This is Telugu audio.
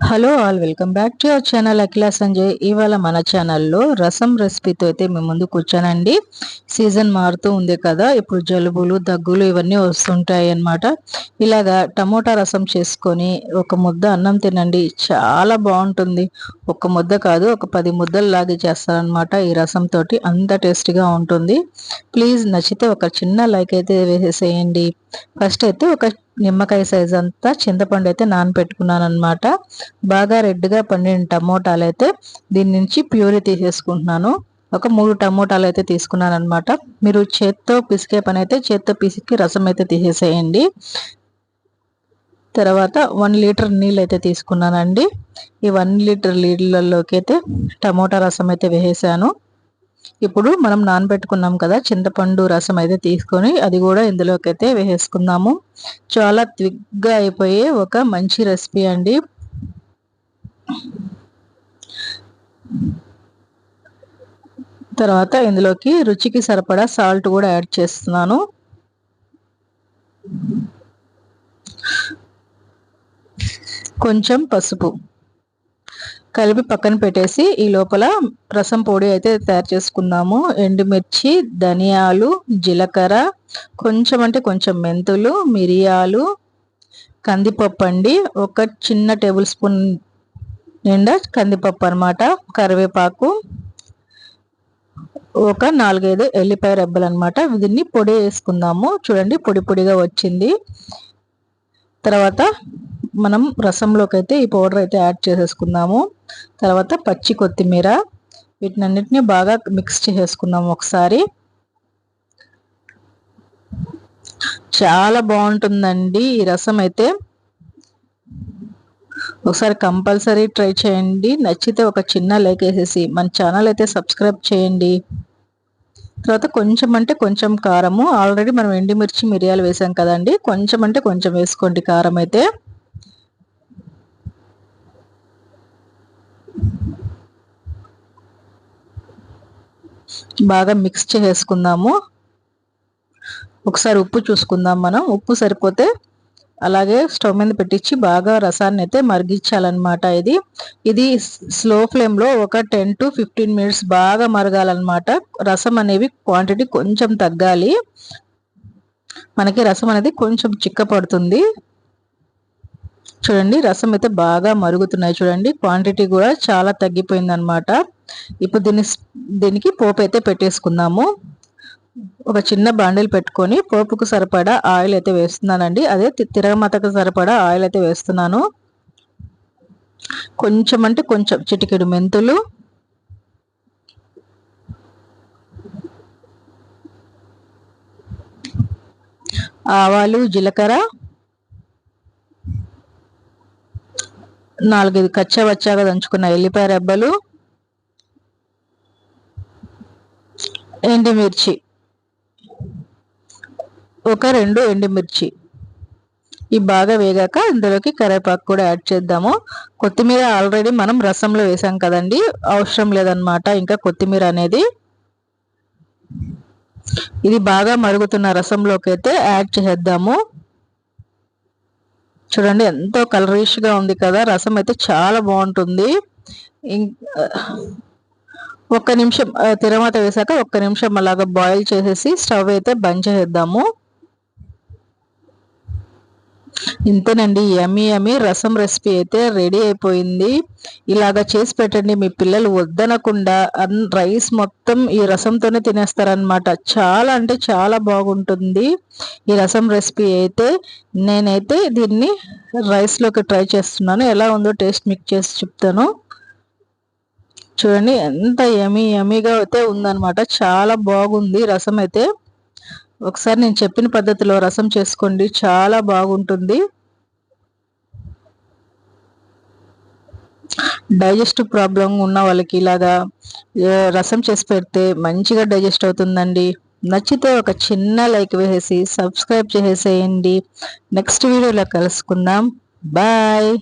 Hello all welcome back to our channel Akhila Sanjay. ఇవాళ మన ఛానల్లో రసం రెసిపీతో అయితే మేము ముందు కూర్చోనండి. సీజన్ మారుతూ ఉంది కదా ఇప్పుడు జలుబులు దగ్గులు ఇవన్నీ వస్తుంటాయి అన్నమాట. ఇలాగా టమోటా రసం చేసుకొని ఒక ముద్ద అన్నం తినండి. చాలా బాగుంటుంది. ఒక ముద్ద కాదు ఒక పది ముద్దలు లాగే చేస్తారనమాట ఈ రసంతో అంత టేస్టీగా ఉంటుంది. ప్లీజ్ నచ్చితే ఒక చిన్న లైక్ అయితే వేసేసేయండి. ఫస్ట్ అయితే ఒక నిమ్మకాయ సైజ్ అంతా చింతపండు అయితే నానపెట్టుకున్నాను అనమాట బాగా రెడ్గా పండిన టమోటాలు అయితే దీని నుంచి ప్యూరి తీసేసుకుంటున్నాను. ఒక మూడు టమోటాలు అయితే తీసుకున్నాను అనమాట మీరు చేత్తో పిసికే పని అయితే చేత్తో పిసికి రసం అయితే తీసేసేయండి. తర్వాత వన్ లీటర్ నీళ్ళు అయితే తీసుకున్నానండి. ఈ వన్ లీటర్ నీళ్ళల్లోకి అయితే టమోటా రసం అయితే వేసేసాను. ఇప్పుడు మనం నానబెట్టుకున్నాం కదా చింతపండు రసం అయితే తీసుకొని అది కూడా ఇందులోకి అయితే వేసేసుకుందాము. చాలా త్విగ్గా అయిపోయే ఒక మంచి రెసిపీ అండి. తర్వాత ఇందులోకి రుచికి సరిపడా సాల్ట్ కూడా యాడ్ చేస్తున్నాను. కొంచెం పసుపు. కలిపి పక్కన పెట్టేసి ఈ లోపల రసం పొడి అయితే తయారు చేసుకుందాము. ఎండుమిర్చి ధనియాలు జీలకర్ర కొంచెం అంటే కొంచెం మెంతులు మిరియాలు కందిపప్పు అండి. ఒక చిన్న టేబుల్ స్పూన్ నిండా కందిపప్పు అనమాట కరివేపాకు ఒక నాలుగైదు ఎల్లిపాయ రెబ్బలు అనమాట దీన్ని పొడి వేసుకుందాము. చూడండి పొడి పొడిగా వచ్చింది. తర్వాత మనం రసంలోకి అయితే ఈ పౌడర్ అయితే యాడ్ చేసేసుకుందాము. తర్వాత పచ్చి కొత్తిమీర వీటినన్నిటిని బాగా మిక్స్ చేసేసుకుందాము ఒకసారి. చాలా బాగుంటుందండి ఈ రసం అయితే. ఒకసారి కంపల్సరీ ట్రై చేయండి. నచ్చితే ఒక చిన్న లైక్ వేసేసి మన ఛానల్ అయితే సబ్స్క్రైబ్ చేయండి. తర్వాత కొంచెం అంటే కొంచెం కారము. ఆల్రెడీ మనం ఎండిమిర్చి మిరియాలు వేసాం కదండి. కొంచెం అంటే కొంచెం వేసుకోండి కారం అయితే. బాగా మిక్స్ చేసేసుకుందాము ఒకసారి ఉప్పు చూసుకుందాం మనం. ఉప్పు సరిపోతే అలాగే స్టవ్ మీద పెట్టించి బాగా రసాన్ని అయితే మరిగించాలన్నమాట ఇది. ఇది స్లో ఫ్లేమ్లో ఒక టెన్ టు ఫిఫ్టీన్ మినిట్స్ బాగా మరగాలన్నమాట. రసం అనేవి క్వాంటిటీ కొంచెం తగ్గాలి. మనకి రసం అనేది కొంచెం చిక్క పడుతుంది చూడండి రసం అయితే బాగా మరుగుతున్నాయి. చూడండి క్వాంటిటీ కూడా చాలా తగ్గిపోయింది అనమాట ఇప్పుడు దీన్ని దీనికి పోపు అయితే పెట్టేసుకుందాము. ఒక చిన్న బాండిల్ పెట్టుకొని పోపుకు సరిపడా ఆయిల్ అయితే వేస్తున్నానండి. అదే తిరగమతకు సరిపడా ఆయిల్ అయితే వేస్తున్నాను. కొంచెం అంటే కొంచెం చిటికెడు మెంతులు. ఆవాలు జీలకర్ర. నాలుగైదు కచ్చా వచ్చాగా దంచుకున్న ఎల్లిపాయ రెబ్బలు. ఎండుమిర్చి. ఒక రెండు ఎండుమిర్చి. ఈ బాగా వేగాక ఇందులోకి కరివేపాకు కూడా యాడ్ చేద్దాము. కొత్తిమీర ఆల్రెడీ మనం రసంలో వేసాం కదండి అవసరం లేదనమాట ఇంకా కొత్తిమీర అనేది. ఇది బాగా మరుగుతున్న రసంలోకి అయితే యాడ్ చేద్దాము చూడండి ఎంతో కలరిష్గా ఉంది కదా రసం అయితే చాలా బాగుంటుంది. ఒక్క నిమిషం తిరమాత వేసాక ఒక్క నిమిషం అలాగా బాయిల్ చేసేసి స్టవ్ అయితే బంద్ చేద్దాము ఇంతేనండి యమీ యమీ రసం రెసిపీ అయితే రెడీ అయిపోయింది. ఇలాగా చేసి పెట్టండి మీ పిల్లలు వద్దనకుండా రైస్ మొత్తం ఈ రసంతోనే తినేస్తారనమాట చాలా అంటే చాలా బాగుంటుంది ఈ రసం రెసిపీ అయితే. నేనైతే దీన్ని రైస్లోకి ట్రై చేస్తున్నాను. ఎలా ఉందో టేస్ట్ మిక్స్ చేసి చెప్తాను. చూడండి ఎంత యమీ యమీగా అయితే ఉందనమాట చాలా బాగుంది రసం అయితే. ఒకసారి నేను చెప్పిన పద్ధతిలో రసం చేసుకోండి చాలా బాగుంటుంది. డైజెస్టివ్ ప్రాబ్లం ఉన్న వాళ్ళకి ఇలాగా రసం చేసి పెడితే మంచిగా డైజెస్ట్ అవుతుందండి. నచ్చితే ఒక చిన్న లైక్ వేసేసి సబ్స్క్రైబ్ చేసేసేయండి నెక్స్ట్ వీడియోలో కలుసుకుందాం. బాయ్.